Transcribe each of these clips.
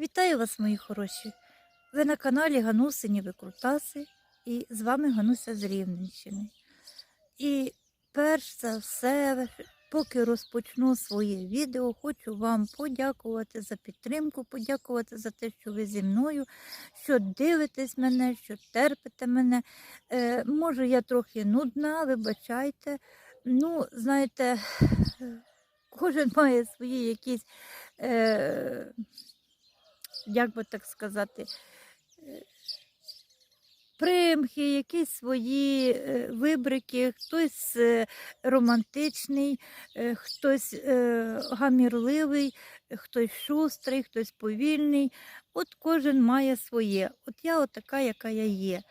Вітаю вас, мої хороші! Ви на каналі Ганусині Викрутаси і з вами Гануся з Рівненщини. І перш за все, поки розпочну своє відео, хочу вам подякувати за підтримку, подякувати за те, що ви зі мною, що дивитесь мене, що терпите мене. Е, може, я трохи нудна, вибачайте. Ну, знаєте, кожен має свої якісь. Е, як би так сказати, е, примхи, якісь свої е, вибрики, хтось е, романтичний, хтось гамірливий, хтось шустрий, хтось повільний. От кожен має своє. От я така, яка я є.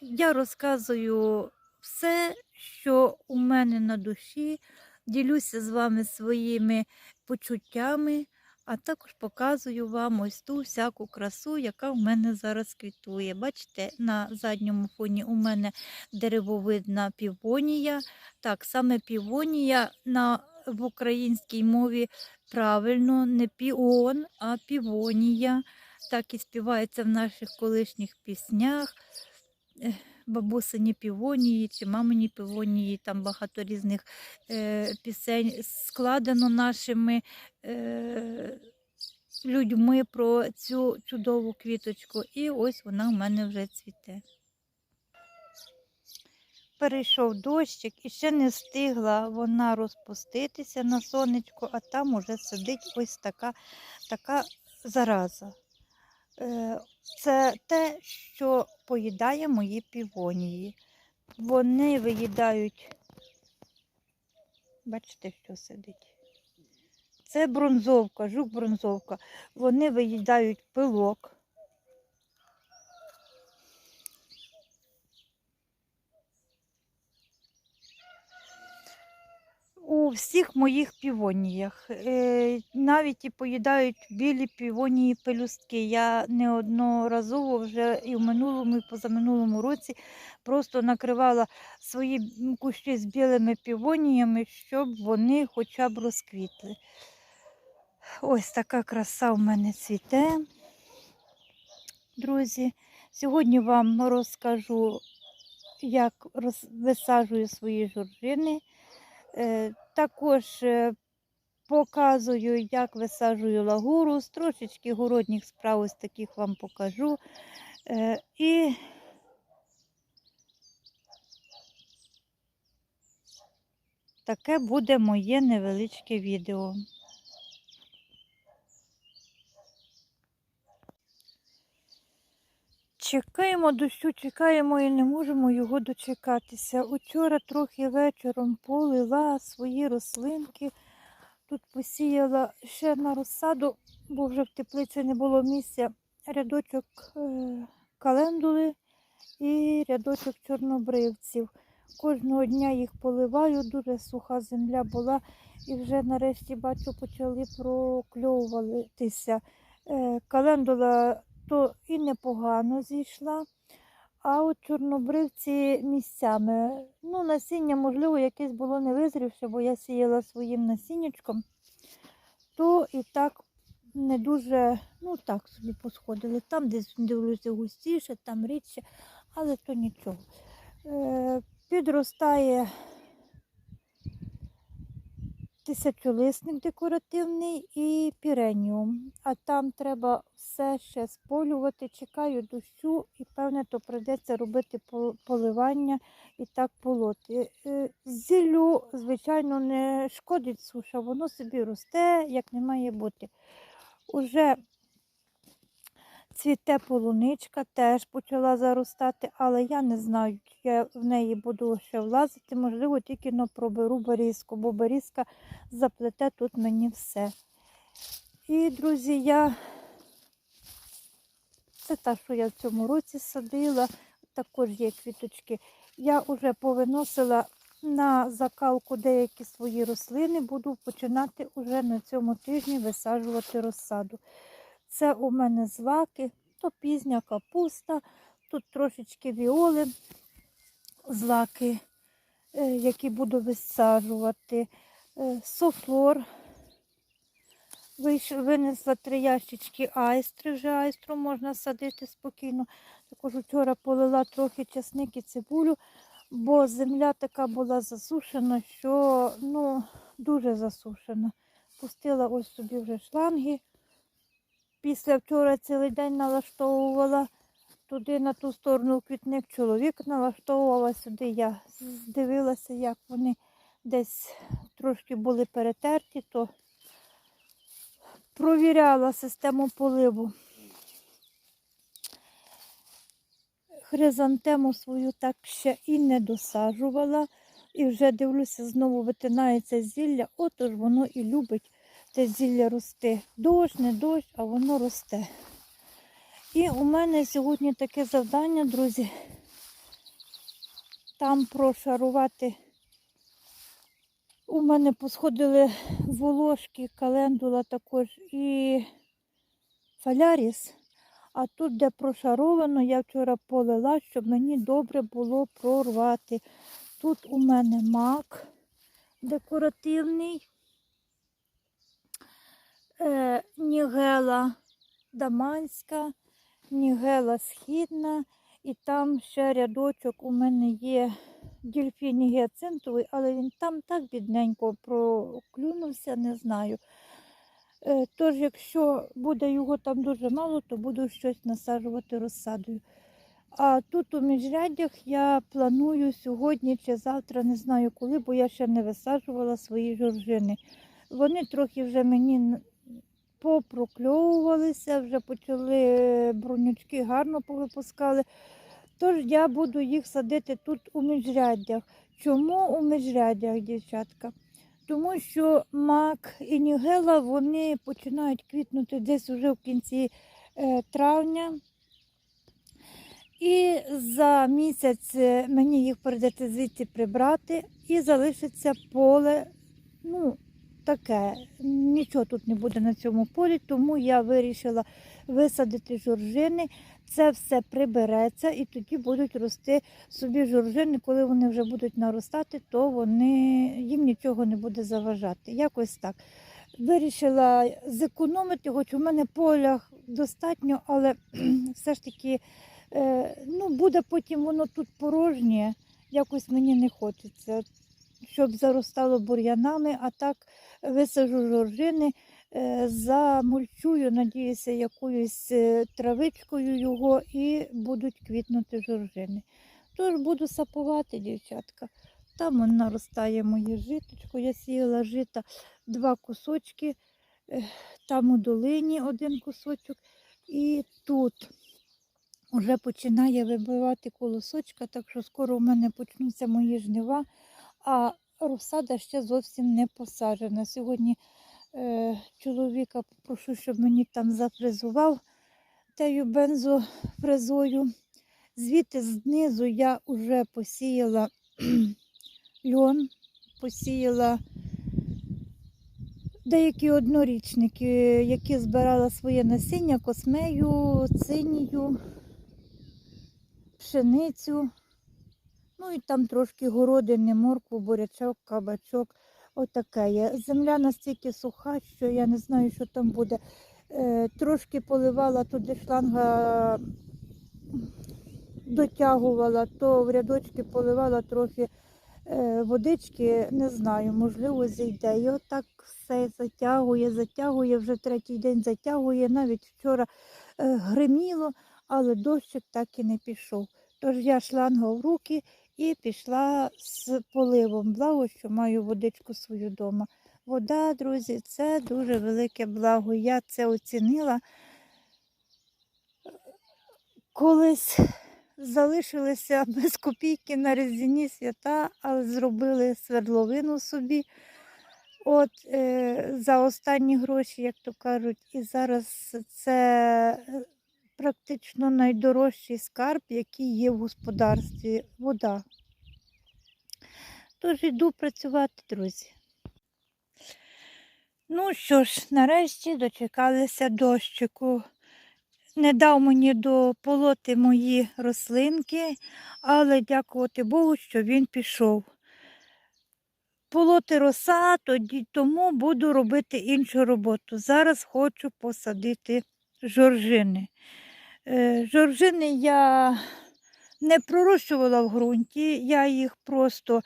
Я розказую все, що у мене на душі, ділюся з вами своїми почуттями а також показую вам ось ту всяку красу, яка в мене зараз квітує. Бачите, на задньому фоні у мене деревовидна півонія. Так, саме півонія на, в українській мові правильно, не піон, а півонія. Так і співається в наших колишніх піснях. Бабусині півонії чи мамині півонії, там багато різних е, пісень складено нашими е, людьми про цю чудову квіточку. І ось вона в мене вже цвіте. Перейшов дощик і ще не встигла вона розпуститися на сонечко, а там уже сидить ось така, така зараза. Е, Це те, що поїдає мої півонії. Вони виїдають, бачите, що сидить. Це бронзовка, жук бронзовка. Вони виїдають пилок. У всіх моїх півоніях. Е, навіть і поїдають білі півонії пелюстки. Я неодноразово вже і в минулому, і позаминулому році просто накривала свої кущі з білими півоніями, щоб вони хоча б розквітли. Ось така краса в мене цвіте. Друзі, сьогодні вам розкажу, як роз... висаджую свої жоржини. Також е, показую, як висаджую лагурус, трошечки городніх справ ось таких вам покажу. Е, І таке буде моє невеличке відео. Чекаємо дощу, чекаємо і не можемо його дочекатися. Учора трохи вечором полила свої рослинки. Тут посіяла ще на розсаду, бо вже в теплиці не було місця. Рядочок е, календули і рядочок чорнобривців. Кожного дня їх поливаю, дуже суха земля була, і вже нарешті бачу, почали прокльовуватися. Е, Календула то і непогано зійшла. А от чорнобривці місцями. Ну, насіння, можливо, якесь було не визрівше, бо я сіяла своїм насіннячком, то і так не дуже, ну так собі посходили. Там десь дивлюся густіше, там рідше, але то нічого. Е, підростає тисячолисник декоративний і піреніум. А там треба все ще сполювати. Чекаю дощу і, певне, то прийдеться робити поливання і так полоти. Е, Зіллю, звичайно, не шкодить суша, воно собі росте, як не має бути. Уже цвіте полуничка, теж почала заростати, але я не знаю, чи я в неї буду ще влазити. Можливо, тільки но проберу берізку, бо берізка заплете тут мені все. І, друзі, я це та, що я в цьому році садила, також є квіточки. Я вже повиносила на закалку деякі свої рослини, буду починати уже на цьому тижні висаджувати розсаду. Це у мене злаки, то пізня капуста, тут трошечки віоли, злаки, е, які буду висаджувати, е, софлор, Винесла три ящички айстри, вже айстру можна садити спокійно. Також вчора полила трохи часник і цибулю, бо земля така була засушена, що ну, дуже засушена. Пустила ось собі вже шланги. Після вчора цілий день налаштовувала туди на ту сторону квітник чоловік налаштовувала сюди. Я дивилася, як вони десь трошки були перетерті, то провіряла систему поливу. Хризантему свою так ще і не досаджувала. І вже дивлюся, знову витинається зілля, отож воно і любить те зілля рости. Дощ, не дощ, а воно росте. І у мене сьогодні таке завдання, друзі, там прошарувати. У мене посходили волошки, календула також і фаляріс. А тут, де прошаровано, я вчора полила, щоб мені добре було прорвати. Тут у мене мак декоративний, е, нігела даманська, нігела східна, і там ще рядочок у мене є дільфін гіацинтовий, але він там так бідненько проклюнувся, не знаю. Е, Тож, якщо буде його там дуже мало, то буду щось насаджувати розсадою. А тут у міжряддях я планую сьогодні чи завтра, не знаю коли, бо я ще не висаджувала свої жоржини. Вони трохи вже мені попрокльовувалися, вже почали е, брунючки гарно повипускали. Тож я буду їх садити тут у міжряддях. Чому у міжряддях, дівчатка? Тому що мак і нігела вони починають квітнути десь уже в кінці е, травня. І за місяць е, мені їх прийдеться звідти прибрати і залишиться поле. Ну, таке. Нічого тут не буде на цьому полі, тому я вирішила висадити жоржини. Це все прибереться і тоді будуть рости собі жоржини. Коли вони вже будуть наростати, то вони, їм нічого не буде заважати. Якось так. Вирішила зекономити, хоч у мене поля достатньо, але все ж таки е, ну, буде потім воно тут порожнє. Якось мені не хочеться, щоб заростало бур'янами, а так висажу жоржини, е, замульчую, надіюся, якоюсь е, травичкою його і будуть квітнути жоржини. Тож буду сапувати, дівчатка. Там наростає моє житочко. Я сіяла жита два кусочки, е, там у долині один кусочок, і тут вже починає вибивати колосочка, так що скоро у мене почнуться мої жнива, а розсада ще зовсім не посаджена. Сьогодні е, чоловіка попрошу, щоб мені там зафрезував тею бензофрезою. Звідти знизу я вже посіяла льон, посіяла деякі однорічники, які збирала своє насіння, космею, цинію, пшеницю. Ну і там трошки городини, моркву, бурячок, кабачок. Отаке є. Земля настільки суха, що я не знаю, що там буде. Е, трошки поливала туди шланга, дотягувала, то в рядочки поливала трохи е, водички, не знаю, можливо, зійде. І отак все затягує, затягує, вже третій день затягує. Навіть вчора е, гриміло, але дощик так і не пішов. Тож я шланга в руки і пішла з поливом. Благо, що маю водичку свою вдома. Вода, друзі, це дуже велике благо. Я це оцінила. Колись залишилися без копійки на різдвяні свята, але зробили свердловину собі. От е, за останні гроші, як то кажуть, і зараз це е, практично найдорожчий скарб, який є в господарстві вода. Тож йду працювати, друзі. Ну що ж, нарешті дочекалися дощику. Не дав мені дополоти мої рослинки, але дякувати Богу, що він пішов. полоти роса, тоді тому буду робити іншу роботу. Зараз хочу посадити жоржини. Е, Жоржини я не пророщувала в ґрунті, я їх просто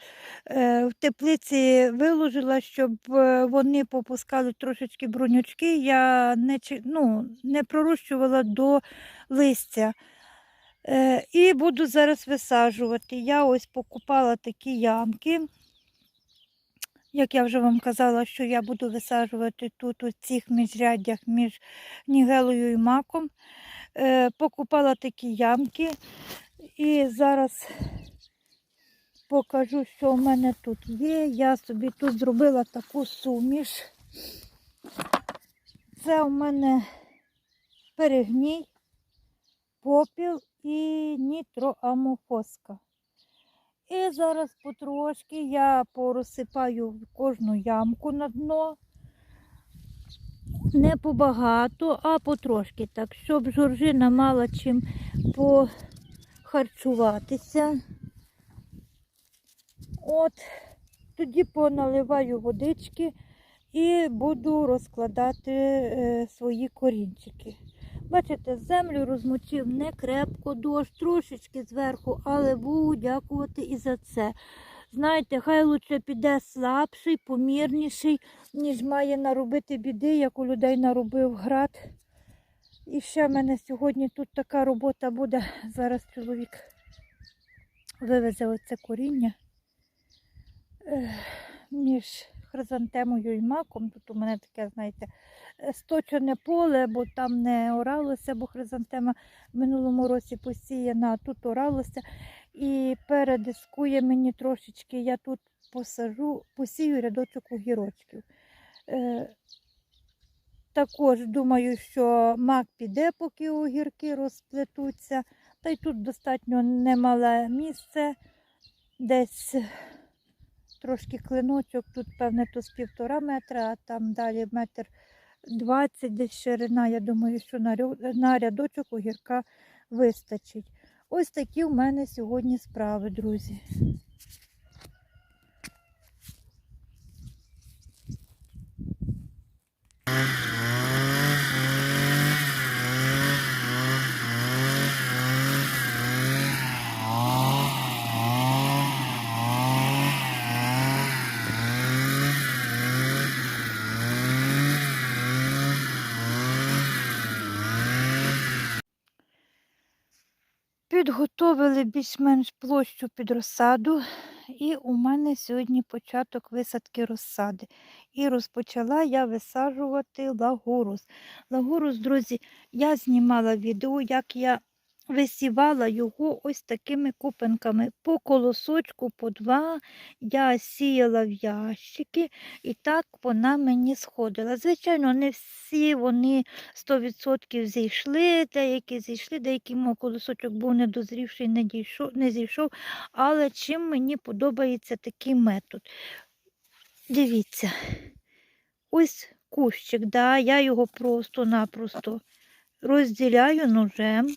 е, в теплиці виложила, щоб е, вони попускали трошечки брунючки. Я не, ну, не пророщувала до листя. І буду зараз висаджувати. Я ось покупала такі ямки. Як я вже вам казала, що я буду висаджувати тут у цих міжряддях між нігелою і маком. Е, покупала такі ямки. І зараз покажу, що в мене тут є. Я собі тут зробила таку суміш. Це у мене перегній, попіл і нітроамофоска. І зараз потрошки я порозсипаю кожну ямку на дно. Не побагато, а потрошки, так, щоб жоржина мала чим похарчуватися. От, тоді поналиваю водички і буду розкладати е, свої корінчики. Бачите, землю розмочив не крепко, дощ, трошечки зверху, але буду дякувати і за це. Знаєте, хай лучше піде слабший, помірніший, ніж має наробити біди, як у людей наробив град. І ще в мене сьогодні тут така робота буде. Зараз чоловік вивезе оце коріння між хризантемою і маком. Тут у мене таке, знаєте, сточене поле, бо там не оралося, бо хризантема в минулому році посіяна, а тут оралося. І передискує мені трошечки, я тут посажу, посію рядочок огірочків. Е, також думаю, що мак піде, поки огірки розплетуться. Та й тут достатньо немале місце, десь трошки клиночок, тут, певне, то з півтора метра, а там далі метр двадцять, десь ширина. Я думаю, що на рядочок огірка вистачить. Ось такі в мене сьогодні справи, друзі. Підготовили більш-менш площу під розсаду, і у мене сьогодні початок висадки розсади. І розпочала я висаджувати лагурус. Лагурус, друзі, я знімала відео, як я висівала його ось такими купинками. По колосочку, по два я сіяла в ящики, і так вона мені сходила. Звичайно, не всі вони 100% зійшли, деякі зійшли, деякий мов колосочок був недозрівший, не, дійшов, не зійшов. Але чим мені подобається такий метод? Дивіться, ось кущик, да, я його просто-напросто розділяю ножем.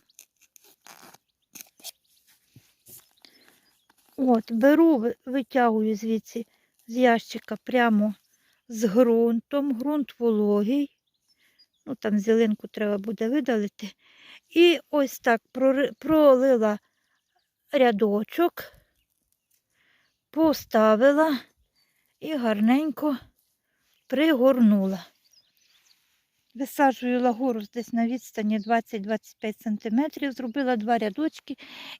От, беру, витягую звідси з ящика прямо з ґрунтом. Ґрунт вологий. Ну, там зеленку треба буде видалити. І ось так пролила рядочок, поставила і гарненько пригорнула. Висаджую лагорус десь на відстані 20-25 см, зробила два рядочки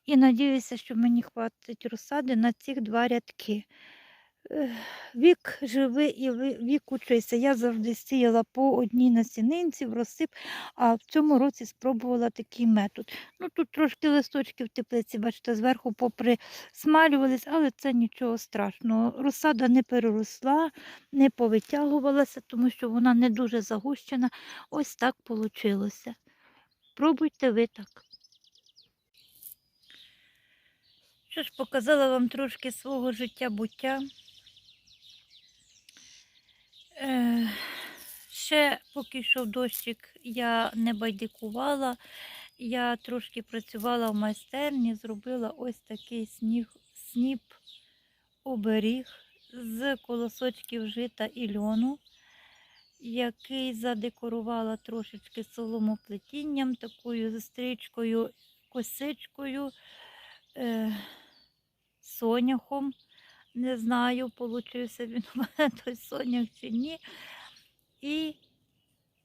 і надіюся, що мені хватить розсади на ці два рядки. Вік живий і вік учися. Я завжди сіяла по одній насінинці в розсип, а в цьому році спробувала такий метод. Ну тут трошки листочки в теплиці, бачите, зверху поприсмалювались, але це нічого страшного. Розсада не переросла, не повитягувалася, тому що вона не дуже загущена. Ось так вийшло. Пробуйте ви так. Що ж, показала вам трошки свого життя-буття. Е, ще поки йшов дощик, я не байдикувала. Я трошки працювала в майстерні, зробила ось такий сніг, сніп оберіг з колосочків жита і льону, який задекорувала трошечки соломоплетінням, такою стрічкою, косичкою, е, соняхом. Не знаю, получився він у мене той сонях чи ні. І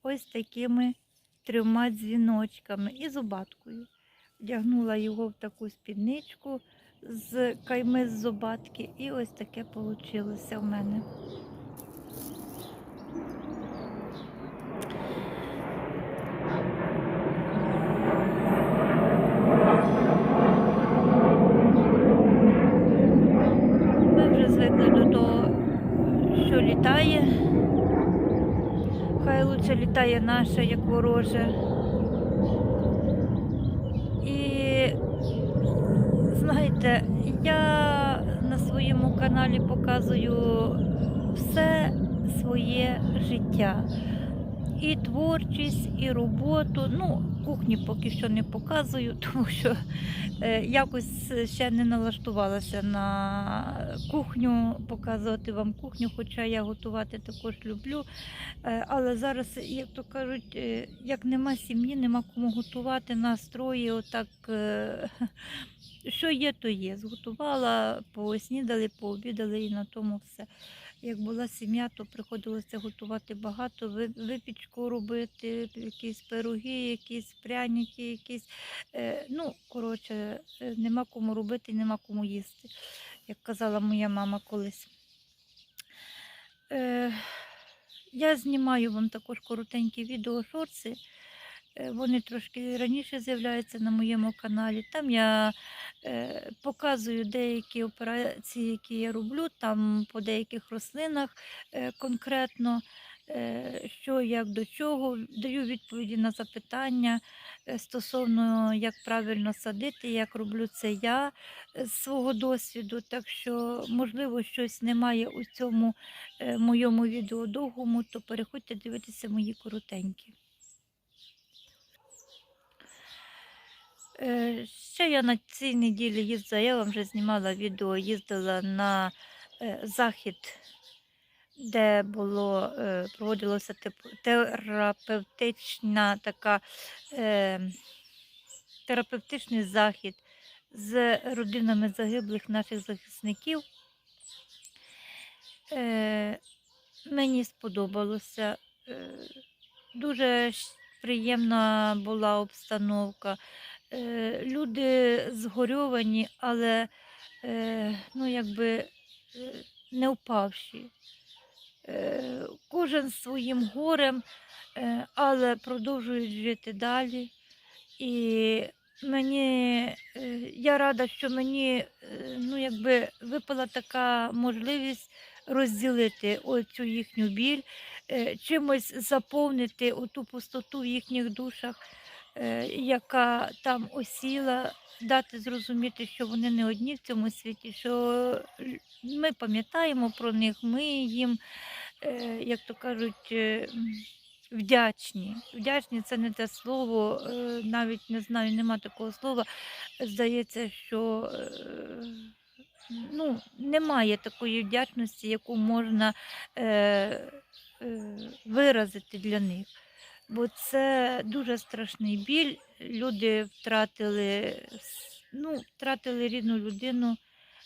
ось такими трьома дзвіночками і зубаткою. Вдягнула його в таку спідничку з кайми з зубатки, і ось таке вийшло в мене. Ми вже звикли до того, що літає. Хай лучше літає наше, як вороже. І знаєте, я на своєму каналі показую все своє життя. І творчість, і роботу. Ну, кухні поки що не показую, тому що якось ще не налаштувалася на кухню, показувати вам кухню, хоча я готувати також люблю. Е, Але зараз, як то кажуть, е, як нема сім'ї, нема кому готувати, настрої, отак, е, що є, то є. Зготувала, поснідали, пообідали і на тому все. Як була сім'я, то приходилося готувати багато, випічку робити, якісь пироги, якісь пряники, якісь. Е, ну, коротше, е, нема кому робити, нема кому їсти, як казала моя мама колись. Е, я знімаю вам також коротенькі відео шорти. Е, Вони трошки раніше з'являються на моєму каналі. Там я показую деякі операції, які я роблю, там по деяких рослинах е, конкретно, е, що як до чого, даю відповіді на запитання е, стосовно як правильно садити, як роблю це я е, з свого досвіду. Так що, можливо, щось немає у цьому е, моєму відео довгому, то переходьте дивитися мої коротенькі. Ще я на цій неділі їздила, я вам вже знімала відео, їздила на е, захід, де було, е, проводилося теп- терапевтична така, е, терапевтичний захід з родинами загиблих наших захисників. Мені сподобалося. Дуже приємна була обстановка. Е, Люди згорьовані, але е, ну, якби е, не впавші. Кожен своїм горем, але продовжують жити далі. І мені, я рада, що мені ну, якби випала така можливість розділити оцю їхню біль, чимось заповнити оту пустоту в їхніх душах, яка там осіла, дати зрозуміти, що вони не одні в цьому світі, що ми пам'ятаємо про них, ми їм, е, як то кажуть, е, вдячні. Вдячні це не те слово, е, навіть не знаю, нема такого слова. Здається, що е, ну, немає такої вдячності, яку можна е, е, виразити для них. Бо це дуже страшний біль. Люди втратили, ну, втратили рідну людину,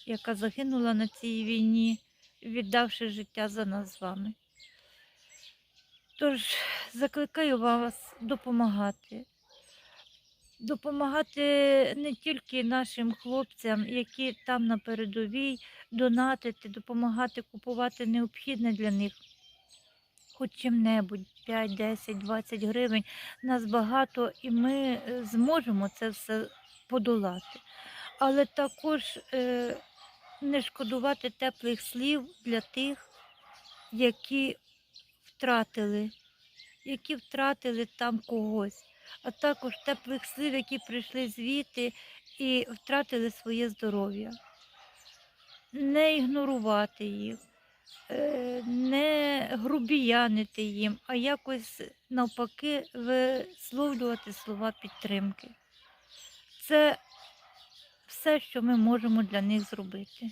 яка загинула на цій війні, віддавши життя за нас з вами. Тож закликаю вас допомагати. Допомагати не тільки нашим хлопцям, які там на передовій, донатити, допомагати купувати необхідне для них, хоч чим-небудь 5, 10, 20 гривень. Нас багато, і ми е, зможемо це все подолати. Але також е, не шкодувати теплих слів для тих, які втратили, які втратили там когось, а також теплих слів, які прийшли звідти і втратили своє здоров'я. Не ігнорувати їх, не грубіянити їм, а якось навпаки висловлювати слова підтримки. Це все, що ми можемо для них зробити.